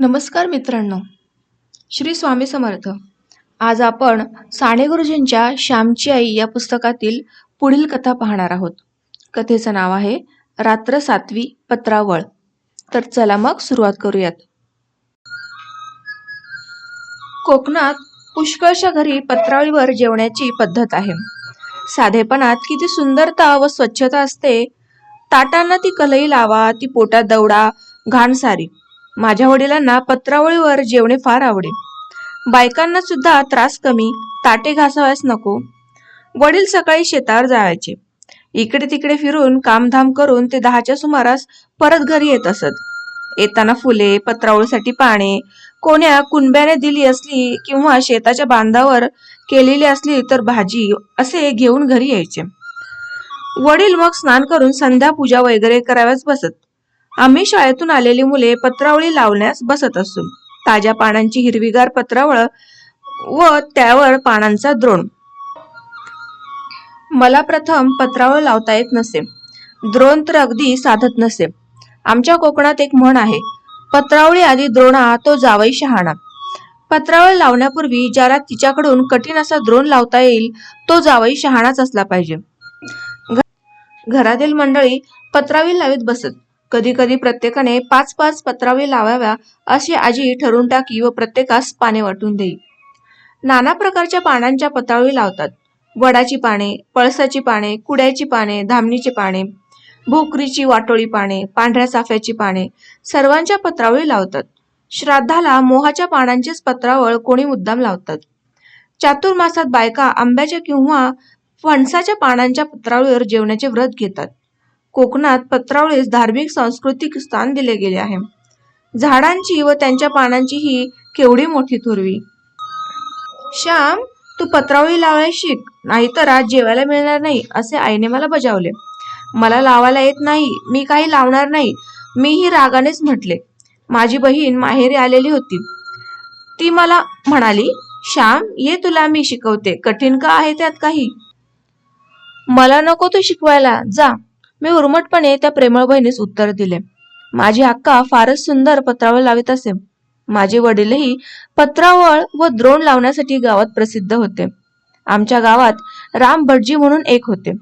नमस्कार मित्रांनो. श्री स्वामी समर्थ. आज आपण साने गुरुजींच्या श्यामची आई या पुस्तकातील पुढील कथा पाहणार आहोत. कथेचं नाव आहे रात्र सातवी पत्रावळ. तर चला मग सुरुवात करूयात. कोकणात पुष्कळशा घरी पत्रावळीवर जेवण्याची पद्धत आहे. साधेपणात किती सुंदरता व स्वच्छता असते. ताटांना ती कलई लावा ती पोटात दौडा घाण सारी माझ्या वडिलांना पत्रावळीवर जेवणे फार आवडे. बायकांना सुद्धा त्रास कमी ताटे घासाव्यास नको. वडील सकाळी शेतावर जायचे. इकडे तिकडे फिरून कामधाम करून ते दहाच्या सुमारास परत घरी येत असत. येताना फुले पत्रावळीसाठी पाने कोण्या कुणब्याने दिली असली किंवा शेताच्या बांधावर केलेली असली तर भाजी असे घेऊन घरी यायचे. वडील मग स्नान करून संध्या पूजा वगैरे कराव्याच बसत. आम्ही शाळेतून आलेली मुले पत्रावळी लावण्यास बसत असू ताज्या पानांची हिरवीगार पत्रावळ व त्यावर पानांचा द्रोण. मला प्रथम पत्रावळ लावता येत नसे. द्रोण तर अगदी साधत नसे. आमच्या कोकणात एक म्हण आहे पत्रावळी आधी द्रोणा तो जावई शहाणा. पत्रावळ लावण्यापूर्वी ज्याला तिच्याकडून कठीण असा द्रोण लावता येईल तो जावई शहाणाच असला पाहिजे. घरातील मंडळी पत्रावळी लावीत बसत. कधी कधी प्रत्येकाने पाच पाच पत्रावळी लावाव्या अशी आजी ठरवून टाकी व प्रत्येकास पाने वाटून देई. नाना प्रकारच्या पानांच्या पत्रावळी लावतात. वडाची पाने पळसाची पाने कुड्याची पाने धामणीची पाने भोकरीची वाटोळी पाने पांढऱ्या चाफ्याची पाने सर्वांच्या पत्रावळी लावतात. श्राद्धाला मोहाच्या पानांचीच पत्रावळ कोणी मुद्दाम लावतात? चातुर्मासात बायका आंब्याच्या किंवा फणसाच्या पानांच्या पत्रावळीवर जेवणाचे व्रत घेतात. कोकणात पत्रावळीस धार्मिक सांस्कृतिक स्थान दिले गेले आहे. झाडांची व त्यांच्या पानांची ही केवढी मोठी थोरवी. श्याम तू पत्रावळी लावायला शिक नाहीतर आज जेवायला मिळणार नाही असे आईने मला बजावले. मला लावायला येत नाही मी काही लावणार नाही मीही रागानेच म्हटले. माझी बहीण माहेरी आलेली होती. ती मला म्हणाली श्याम ये तुला मी शिकवते कठीण का आहे त्यात काही? मला नको तू शिकवायला जा. मी उर्मटपणे त्या प्रेमळ बहिणीस उत्तर दिले. माझी अक्का फारच सुंदर पत्रावळ लावित असे. माझे वडीलही पत्रावळ व द्रोण लावण्यासाठी गावात प्रसिद्ध होते. आमच्या गावात राम भटजी म्हणून एक होते.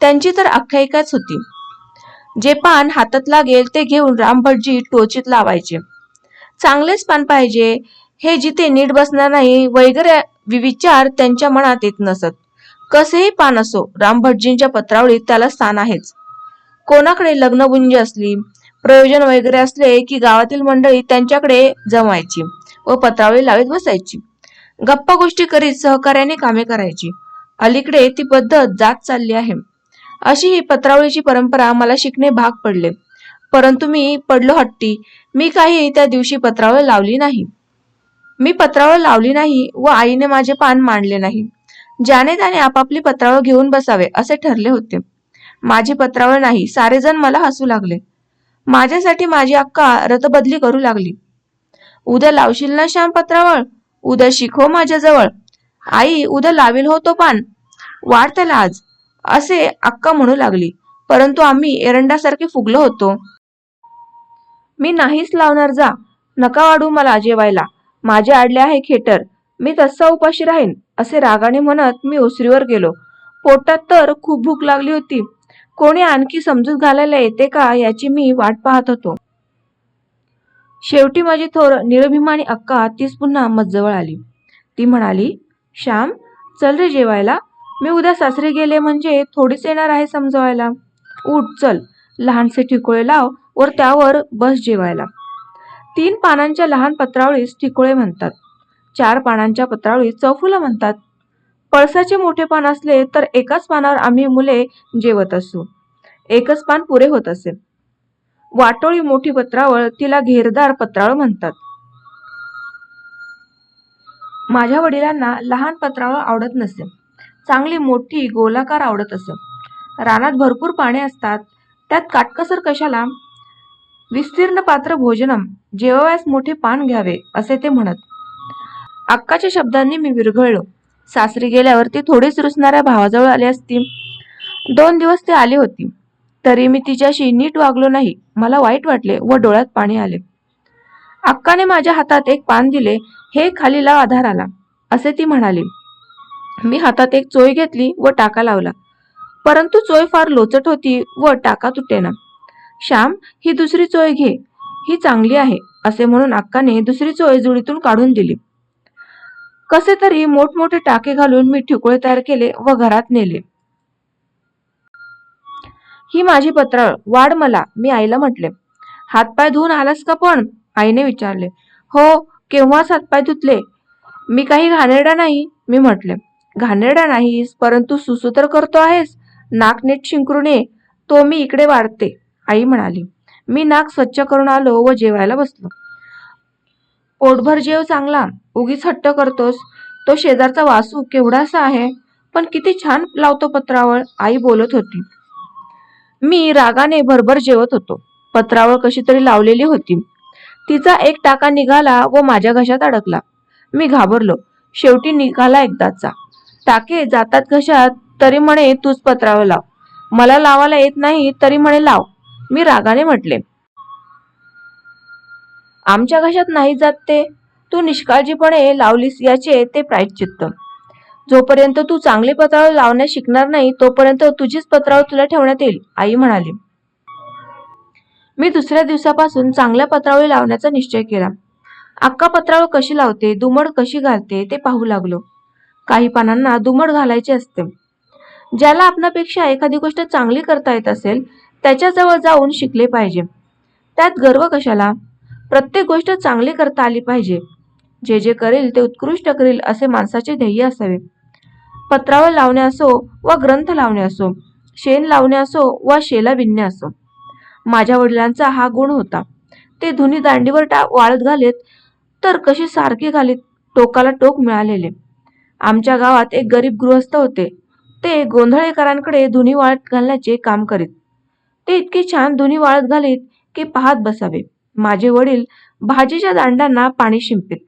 त्यांची तर आख्यायिकाच होती. जे पान हातात लागेल ते घेऊन राम भटजी टोचीत लावायचे. चांगलेच पान पाहिजे. हे जिथे नीट बसणार नाही वगैरे विचार त्यांच्या मनात येत नसत. कसेही पान असो राम भटजींच्या पत्रावळीत त्याला स्थान आहेच. कोणाकडे लग्नबुंजी असली प्रयोजन वगैरे असले की गावातील मंडळी त्यांच्याकडे जमायची व पत्रावळी लावीत बसायची. गप्पा गोष्टी करीत सहकार्याने कामे करायची. अलीकडे ती पद्धत जात चालली आहे. अशी ही पत्रावळीची परंपरा मला शिकणे भाग पडले. परंतु मी पडलो हट्टी. मी काही त्या दिवशी पत्रावळ लावली नाही. मी पत्रावळ लावली नाही व आईने माझे पान मांडले नाही. ज्याने त्याने आपापली पत्रावळ घेऊन बसावे असे ठरले होते. माझी पत्रावळ नाही. सारेजण मला हसू लागले. माझ्यासाठी माझी अक्का रथबदली करू लागली. उद्या लावशील ना श्याम पत्रावळ? उद्या शिको माझ्याजवळ. आई उद्या लावील हो तो पान. वाढ त्याला आज. असे अक्का म्हणू लागली. परंतु आम्ही एरंडासारखे फुगलो होतो. मी नाहीच लावणार जा. नका वाढू मला जेवायला. माझे आडले आहे खेटर. मी तसा उपाशी राहीन असे रागाने म्हणत मी ओसरीवर गेलो. पोटात तर खूप भूक लागली होती. कोणी आणखी समजूत घालायला येते का याची मी वाट पाहत होतो. शेवटी माझी थोर निरभिमानी अक्का तीच पुन्हा मजजवळ आली. ती म्हणाली श्याम चल रे जेवायला. मी उद्या सासरे गेले म्हणजे थोडीच येणार आहे समजवायला. उठ चल. लहानसे ठिकोळे लाव वर त्यावर बस जेवायला. तीन पानांच्या लहान पत्रावळीस ठिकोळे म्हणतात. चार पानांच्या पत्रावळीस चौफुलं म्हणतात. पळसाचे मोठे पान असले तर एकाच पानावर आम्ही मुले जेवत असू. एकच पान पुरे होत असे. वाटोळी मोठी पत्रावळ तिला घेरदार पत्रावळ म्हणतात. माझ्या वडिलांना लहान पत्रावळ आवडत नसे. चांगली मोठी गोलाकार आवडत असे. रानात भरपूर पाने असतात. त्यात काटकसर कशाला? विस्तीर्ण पात्र भोजनम. जेवावयास मोठे पान घ्यावे असे ते म्हणत. अक्काच्या शब्दांनी मी विरघळलो. सासरी गेल्यावर ती थोडीच रुसणाऱ्या भावाजवळ आली असती. दोन दिवस ती आली होती. तरी मी तिच्याशी नीट वागलो नाही. मला वाईट वाटले व डोळ्यात पाणी आले. अक्काने माझ्या हातात एक पान दिले. हे खाली लाव आधार आला. असे ती म्हणाली. मी हातात एक चोय घेतली व टाका लावला. परंतु चोय फार लोचट होती व टाका तुटेना. श्याम ही दुसरी चोय घे. ही चांगली आहे असे म्हणून अक्काने दुसरी चोय जुडीतून काढून दिली. कसे तरी मोठमोठे टाके घालून मी ठिकोळे तयार केले व घरात नेले. ही माझी पत्राळ वाढ मला मी आईला म्हटले. हातपाय धुवून आलास का पण? आईने विचारले. हो केव्हाच हातपाय धुतले? मी काही घाणेरडा नाही मी म्हटले. घाणेरडा नाहीस परंतु सुसू तर करतो आहेस. नाक नीट शिंकरून ये तो मी इकडे वाढते आई म्हणाली. मी नाक स्वच्छ करून आलो व जेवायला बसलो. पोटभर जेव चांगला उगीच हट्ट करतोस. तो शेजारचा वासू केवढासा आहे पण किती छान लावतो पत्रावळ आई बोलत होती. मी रागाने भरभर जेवत होतो. पत्रावळ कशी तरी लावलेली होती. तिचा एक टाका निघाला व माझ्या घशात अडकला. मी घाबरलो. शेवटी निघाला एकदाचा. टाके जातात घशात तरी म्हणे तूच पत्रावळ लाव. मला लावायला येत नाही तरी म्हणे लाव. मी रागाने म्हटले आमच्या घशात नाही जात ते. तू निष्काळजीपणे लावलीस याचे ते प्रायश्चित्त. जोपर्यंत तू चांगली पत्राव लावण्यास शिकणार नाही तोपर्यंत तुझीच पत्रावळ तुला ठेवण्यात येईल आई म्हणाली. मी दुसऱ्या दिवसापासून चांगल्या पत्रावळी लावण्याचा निश्चय केला. अक्का पत्रावळ कशी लावते दुमड कशी घालते ते पाहू लागलो. काही पानांना दुमड घालायचे असते. ज्याला आपणापेक्षा एखादी गोष्ट चांगली करता येत असेल त्याच्याजवळ जाऊन शिकले पाहिजे. त्यात गर्व कशाला? प्रत्येक गोष्ट चांगली करता आली पाहिजे. जे जे करेल ते उत्कृष्ट करेल असे माणसाचे ध्येय असावे. पत्रावर लावणे असो वा ग्रंथ लावणे असो शेण लावणे असो वा शेला विणणे असो माझ्या वडिलांचा हा गुण होता. ते धुनी दांडीवर टा वाळत घालीत तर कशी सारखी घालीत टोकाला टोक मिळालेले. आमच्या गावात एक गरीब गृहस्थ होते. ते गोंधळेकरांकडे धुनी वाळत घालण्याचे काम करीत. ते इतके छान धुनी वाळत घालीत की पाहत बसावे. माझे वडील भाजीच्या दांडांना पाणी शिंपित.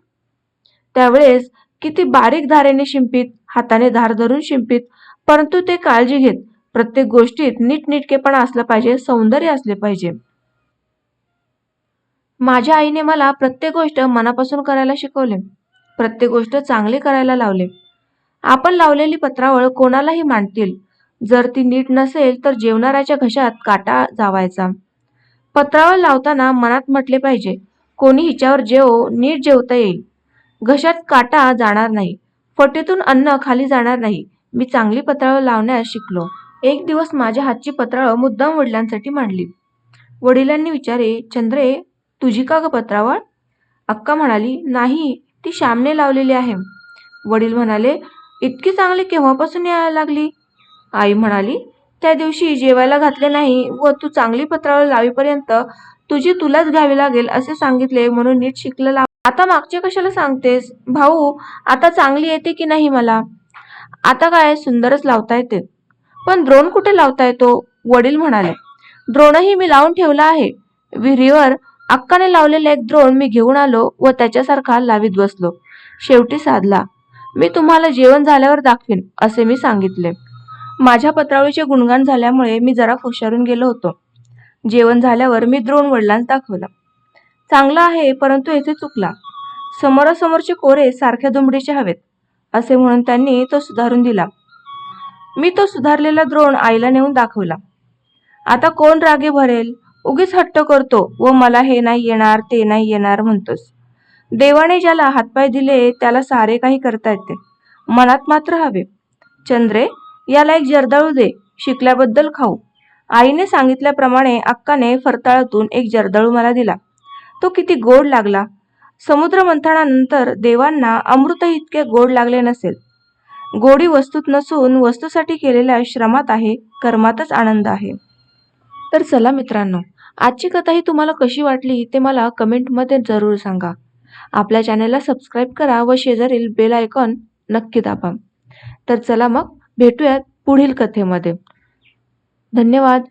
त्यावेळेस किती बारीक धारेने शिंपित हाताने धार धरून शिंपित परंतु ते काळजी घेत प्रत्येक गोष्टीत नीटनेटकेपणा असला पाहिजे सौंदर्य असले पाहिजे. माझ्या आईने मला प्रत्येक गोष्ट मनापासून करायला शिकवले. प्रत्येक गोष्ट चांगली करायला लावले. आपण लावलेली पत्रावळ कोणालाही मांडतील. जर ती नीट नसेल तर जेवणाऱ्याच्या घशात काटा जावायचा. पत्रावळ लावताना मनात म्हटले पाहिजे कोणी हिच्यावर जेव नीट जेवता येईल. घशात काटा जाणार नाही. फटेतून अन्न खाली जाणार नाही. मी चांगली पत्रावळ लावण्यास शिकलो. एक दिवस माझ्या हातची पत्रावळ मुद्दाम वडिलांसाठी मांडली. वडिलांनी विचारे चंद्रे तुझी का ग पत्रावळ? अक्का म्हणाली नाही ती श्यामने लावलेली आहे. वडील म्हणाले इतकी चांगली केव्हापासून यायला लागली? आई म्हणाली त्या दिवशी जेवायला घातले नाही व तू चांगली पत्रावळ लावीपर्यंत तुझी तुलाच घ्यावी लागेल असे सांगितले म्हणून नीट शिकलं आता मागचे कशाला सांगतेस? भाऊ आता चांगली येते की नाही मला? आता काय सुंदरच लावता येते. पण द्रोण कुठे लावता येतो? वडील म्हणाले. द्रोणही मी लावून ठेवला आहे. विहिरीवर अक्काने लावलेले एक द्रोण मी घेऊन आलो व त्याच्यासारखा लावीत बसलो. शेवटी साधला. मी तुम्हाला जेवण झाल्यावर दाखवीन असे मी सांगितले. माझ्या पत्रावळीचे गुणगान झाल्यामुळे मी जरा हुशारून गेलो होतो. जेवण झाल्यावर मी द्रोण वडिलांस दाखवला. चांगला आहे परंतु येथे चुकला. समोरासमोरचे कोरे सारख्या दुमडीचे हवेत असे म्हणून त्यांनी तो सुधारून दिला. मी तो सुधारलेला द्रोण आईला नेऊन दाखवला. आता कोण रागे भरेल? उगीच हट्ट करतो. व मला हे नाही येणार ते नाही येणार म्हणतोस. देवाने ज्याला हातपाय दिले त्याला सारे काही करता येते. मनात मात्र हवे. चंद्रे याला एक जर्दाळू दे शिकल्याबद्दल खाऊ. आईने सांगितल्याप्रमाणे अक्काने फरताळातून एक जर्दाळू मला दिला. तो किती गोड लागला. समुद्र मंथनानंतर देवांना अमृत इतके गोड लागले नसेल. गोडी वस्तूत नसून वस्तूसाठी केलेल्या श्रमात आहे कर्मातच आनंद आहे. तर चला मित्रांनो आजची कथा ही तुम्हाला कशी वाटली ते मला कमेंटमध्ये जरूर सांगा. आपल्या चॅनलला सबस्क्राईब करा व शेजारील बेल आयकॉन नक्की दाबा. तर चला मग भेटूयात पुढील कथेमध्ये. धन्यवाद.